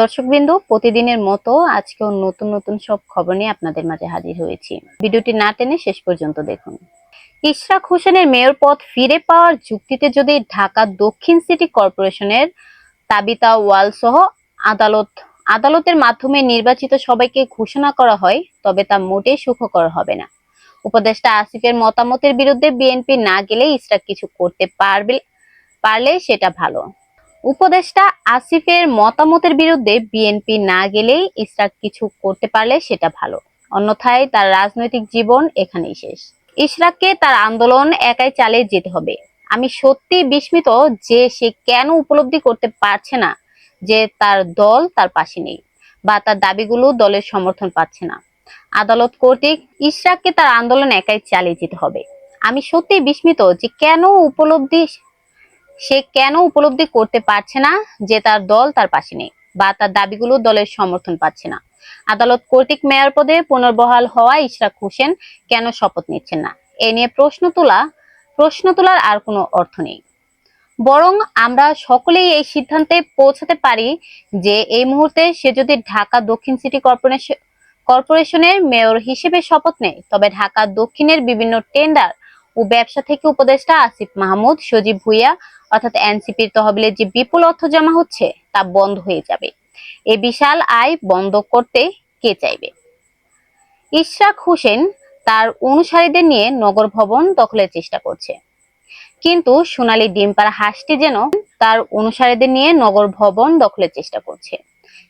দর্শকবৃন্দ, প্রতিদিনের মতো আজকেও নতুন নতুন সব খবর নিয়ে আপনাদের মাঝে হাজির হয়েছি। ভিডিওটি না টেনে শেষ পর্যন্ত দেখুন। ইশরাক হোসেনের মেয়র পদ ফিরে পাওয়ার যুক্তিতে যদি ঢাকা দক্ষিণ সিটি কর্পোরেশনের তাবিতা ওয়াল সহ আদালত, আদালতের মাধ্যমে নির্বাচিত সবাইকে ঘোষণা করা হয়, তবে তা মোটেই সুখকর হবে না। উপদেষ্টা আসিফের মতামতের বিরুদ্ধে বিএনপি না গেলে ইশরাক কিছু করতে পারবে, পারলে সেটা ভালো। উপদেষ্টা আসিফের মতামতের বিরুদ্ধে বিএনপি না গেলেই ইশরাক কিছু করতে পারলে সেটা ভালো। অন্যথায় তার রাজনৈতিক জীবন এখানেই শেষ। ইশরাককে তার আন্দোলন একাই চালিয়ে যেতে হবে। আমি সত্যি বিস্মিত যে সে কেন উপলব্ধি করতে পারছে না যে তার দল তার পাশে নেই বা তার দাবিগুলো দলের সমর্থন পাচ্ছে না। আদালত কর্তৃক ইশরাককে তার আন্দোলন একাই চালিয়ে যেতে হবে। আমি সত্যি বিস্মিত যে কেন উপলব্ধি সে কেন উপলব্ধি করতে পারছে না যে তার দল তার পাশে নেই বা তার দাবিগুলো দলের সমর্থন পাচ্ছে না? আদালত কর্তৃক মেয়র পদে পুনর্বহাল হওয়া ইশরাক হোসেন কেন শপথ নিচ্ছেন না? এ নিয়ে প্রশ্ন তোলা, প্রশ্ন তোলার আর কোনো অর্থ নেই। বরং আমরা সকলেই এই সিদ্ধান্তে পৌঁছাতে পারি যে এই মুহূর্তে সে যদি ঢাকা দক্ষিণ সিটি কর্পোরেশন, কর্পোরেশনের মেয়র হিসেবে শপথ নেয়, তবে ঢাকা দক্ষিণের বিভিন্ন টেন্ডার ও ব্যবসা থেকে উপদেষ্টা আসিফ মাহমুদ, সজীব ভুইয়া, অর্থাৎ এনসিপির তহবিলে যে বিপুল অর্থ জমা হচ্ছে, তা বন্ধ হয়ে যাবে। এই বিশাল আয় বন্ধ করতে কে চাইবে? ইশরাক হোসেন তার অনুসারীদের নিয়ে নগর ভবন দখলের চেষ্টা করছে। কিন্তু সোনালী ডিমপাড়া হাঁসটি যেন তার অনুসারীদের নিয়ে নগর ভবন দখলের চেষ্টা করছে।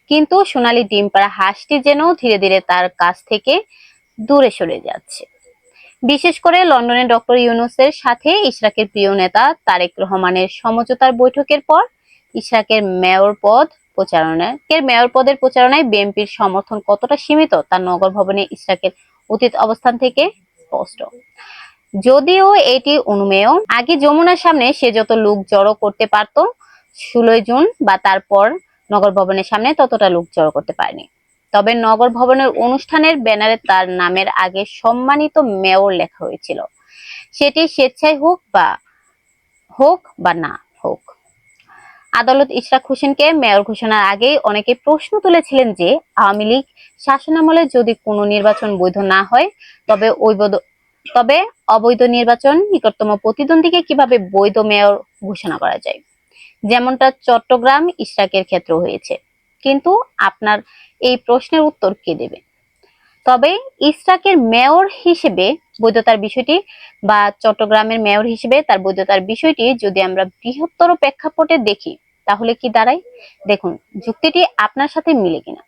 কিন্তু সোনালী ডিমপাড়া হাঁসটি যেন ধীরে ধীরে তার কাছ থেকে দূরে সরে যাচ্ছে। বিশেষ করে লন্ডনে ডক্টর ইউনুসের সাথে ইশরাকের প্রিয় নেতা তারেক রহমানের সমঝোতার বৈঠকের পর ইশরাকের মেয়র পদ প্রচারণায় মেয়র পদের প্রচারণায় বিএনপির সমর্থন কতটা সীমিত তা নগর ভবনে ইশরাকের অতীত অবস্থান থেকে স্পষ্ট। যদিও এটি অনুমেয়, আগে যমুনার সামনে সে যত লোক জড়ো করতে পারত, ষোলোই জুন বা তারপর নগর ভবনের সামনে ততটা লোক জড়ো করতে পারেনি। তবে নগর ভবনের অনুষ্ঠানের ব্যানারে তার নামের আগে সম্মানিত মেয়র লেখা হয়েছিল। সেটি স্বেচ্ছায় হোক বা হোক বা না হোক। আদালত ইশরাক হোসেনকে মেয়র ঘোষণার আগেই অনেকে প্রশ্ন তুলেছিলেন যে, আওয়ামী লীগ শাসনামলে যদি কোনো নির্বাচন বৈধ না হয়, তবে ওই বৈধ- তবে অবৈধ নির্বাচন নিকটতম প্রতিদ্বন্দ্বীকে কীভাবে বৈধ মেয়র ঘোষণা করা যায়? যেমনটা চট্টগ্রাম ইশরাকের ক্ষেত্র হয়েছে। কিন্তু আপনার এই প্রশ্নের উত্তর কে দেবে? তবে ইসরাকের মেয়র হিসেবে বৈধতার বিষয়টি বা চট্টগ্রামের মেয়র হিসেবে তার বৈধতার বিষয়টি যদি আমরা বৃহত্তর প্রেক্ষাপটে দেখি, তাহলে কি দাঁড়ায়? দেখুন, যুক্তিটি আপনার সাথে মিলে কিনা।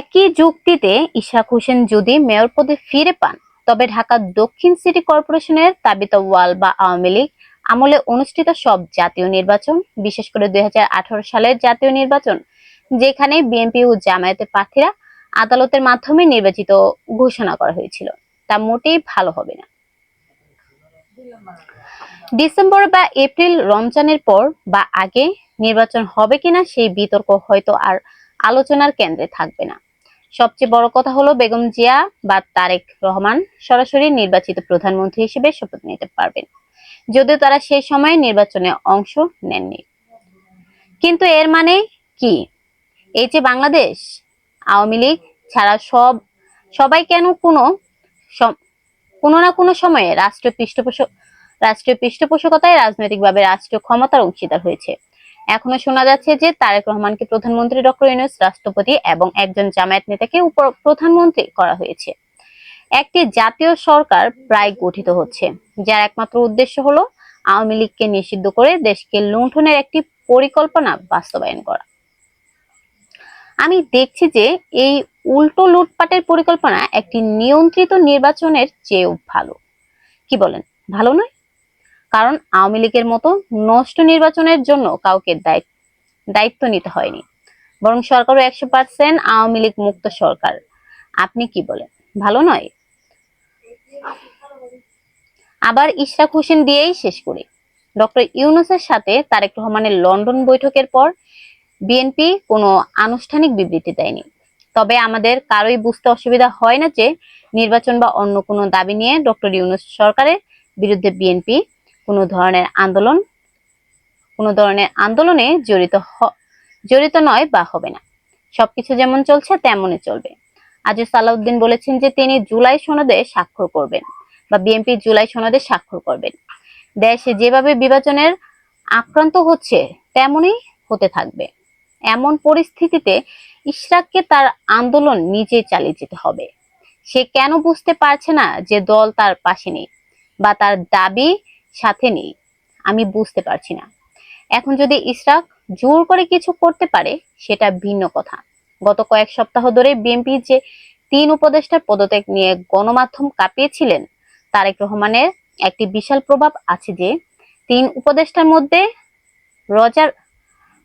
একই যুক্তিতে ইশাক হোসেন যদি মেয়র পদে ফিরে পান, তবে ঢাকা দক্ষিণ সিটি কর্পোরেশনের তাবিতা ওয়াল বা আওয়ামী লীগ আমলে অনুষ্ঠিত সব জাতীয় নির্বাচন, বিশেষ করে দুই সালের জাতীয় নির্বাচন, যেখানে বিএনপি ও জামায়াতের প্রার্থীরা আদালতের মাধ্যমে নির্বাচিত ঘোষণা করা হয়েছিল। তা মোটেই ভালো হবে না। ডিসেম্বর বা এপ্রিল রমজানের পর বা আগে নির্বাচন হবে কিনা সেই বিতর্ক হয়তো আর আলোচনার কেন্দ্রে থাকবে না। সবচেয়ে বড় কথা হলো বেগম জিয়া বা তারেক রহমান সরাসরি নির্বাচিত প্রধানমন্ত্রী হিসেবে শপথ নিতে পারবেন। যদিও তারা সেই সময়ে নির্বাচনে অংশ নেননি। কিন্তু এর মানে কি? এই যে বাংলাদেশ, আওয়ামী লীগ ছাড়া সব, সবাই কেন কোনো কোনো না কোনো সময়ে রাষ্ট্রীয় পৃষ্ঠপোষক, রাষ্ট্রীয় পৃষ্ঠপোষকতায় রাজনৈতিকভাবে রাষ্ট্রীয় ক্ষমতার অংশীদার হয়েছে। এখনও শোনা যাচ্ছে যে তারেক রহমানকে প্রধানমন্ত্রী ডক্টর ইউনুস, রাষ্ট্রপতি এবং একজন জামায়াত নেতাকে উপ, প্রধানমন্ত্রী করা হয়েছে। একটি জাতীয় সরকার প্রায় গঠিত হচ্ছে, যার একমাত্র উদ্দেশ্য হলো আওয়ামী লীগকে নিষিদ্ধ করে দেশকে লুণ্ঠনের একটি পরিকল্পনা বাস্তবায়ন করা। আমি দেখছি যে এই উল্টো লুটপাটের পরিকল্পনা একটি নিয়ন্ত্রিত নির্বাচনের চেয়েও ভালো। কি বলেন? ভালো নয়? কারণ আওয়ামী লীগের মতো নষ্ট নির্বাচনের জন্য কাউকে দায়িত্ব নিতে হয়নি। বরং সরকারও একশো পার্সেন্ট আওয়ামী লীগ মুক্ত সরকার। আপনি কি বলেন? ভালো নয়? আবার ইশরাক হোসেন দিয়েই শেষ করি। ডক্টর ইউনুসের সাথে তারেক রহমানের লন্ডন বৈঠকের পর বিএনপি কোনো আনুষ্ঠানিক বিবৃতি দেয়নি। তবে আমাদের কারোই বুঝতে অসুবিধা হয় না যে নির্বাচন বা অন্য কোনো দাবি নিয়ে ডক্টর ইউনুস সরকারের বিরুদ্ধে বিএনপি কোনো ধরনের আন্দোলন, কোনো ধরনের আন্দোলনে জড়িত জড়িত নয় বা হবে না। সবকিছু যেমন চলছে তেমনই চলবে। আজ সালাউদ্দিন বলেছেন যে তিনি জুলাই সনদে স্বাক্ষর করবেন বা বিএনপি জুলাই সনদে স্বাক্ষর করবেন। দেশে যেভাবে বিভাজনের আক্রান্ত হচ্ছে, তেমনই হতে থাকবে। এমন পরিস্থিতিতে ইশরাককে তার আন্দোলন নিজে চালিয়ে যেতে হবে। সে কেন বুঝতে পারছে না যে দল তার পাশে নেই বা তার দাবি সাথে নেই, আমি বুঝতে পারছি না। এখন যদি ইশরাক জোর করে কিছু করতে পারে, সেটা ভিন্ন কথা। গত কয়েক সপ্তাহ ধরে বিএনপি যে তিন উপদেষ্টার পদত্যাগ নিয়ে গণমাধ্যম কাঁপিয়েছিলেন, তারেক রহমানের একটি বিশাল প্রভাব আছে যে তিন উপদেষ্টার মধ্যে রজার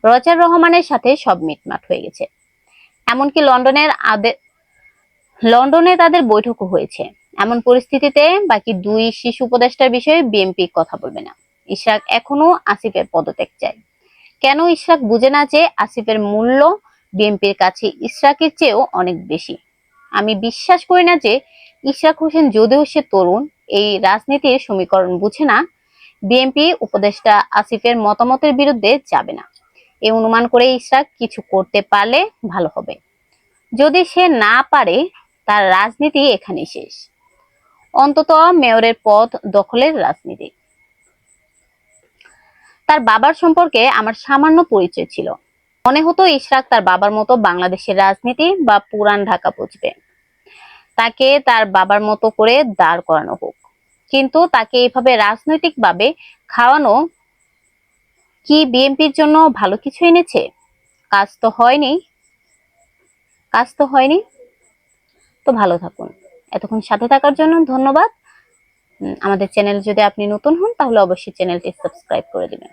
রজার রহমানের সাথে সব মিটমাট হয়ে গেছে। এমনকি লন্ডনের আদে- লন্ডনে তাদের বৈঠকও হয়েছে। এমন পরিস্থিতিতে বাকি দুই শিশু উপদেষ্টার বিষয়ে বিএনপি কথা বলবে না। ইশরাক এখনও আসিফের পদত্যাগ চায়। কেন ইশরাক বুঝে না যে আসিফের মূল্য বিএনপির কাছে ইশরাকের চেয়েও অনেক বেশি। আমি বিশ্বাস করি না যে ইশরাক হোসেন যদিও সে তরুণ, এই রাজনীতির সমীকরণ বুঝে না, বিএনপি উপদেষ্টা আসিফের মতামতের বিরুদ্ধে যাবে না। এই অনুমান করে ইশরাক কিছু করতে পারলে ভালো হবে। যদি সে না পারে, তার রাজনীতি এখানে শেষ। অন্তত মেয়রের পদ দখলের রাজনীতি। তার বাবার সম্পর্কে আমার সামান্য পরিচয় ছিল। মনে হতো ইশরাক তার বাবার মতো বাংলাদেশের রাজনীতি বা পুরান ঢাকা বুঝবে। তাকে তার বাবার মতো করে দাঁড় করানো হোক। কিন্তু তাকে এইভাবে রাজনৈতিকভাবে খাওয়ানো কি বিএনপির জন্য ভালো কিছু এনেছে? কাজ তো হয়নি। কাজ তো হয়নি। তো ভালো থাকুন। এতক্ষণ সাথে থাকার জন্য ধন্যবাদ। আমাদের চ্যানেল যদি আপনি নতুন হন, তাহলে অবশ্যই চ্যানেলটি সাবস্ক্রাইব করে দিবেন।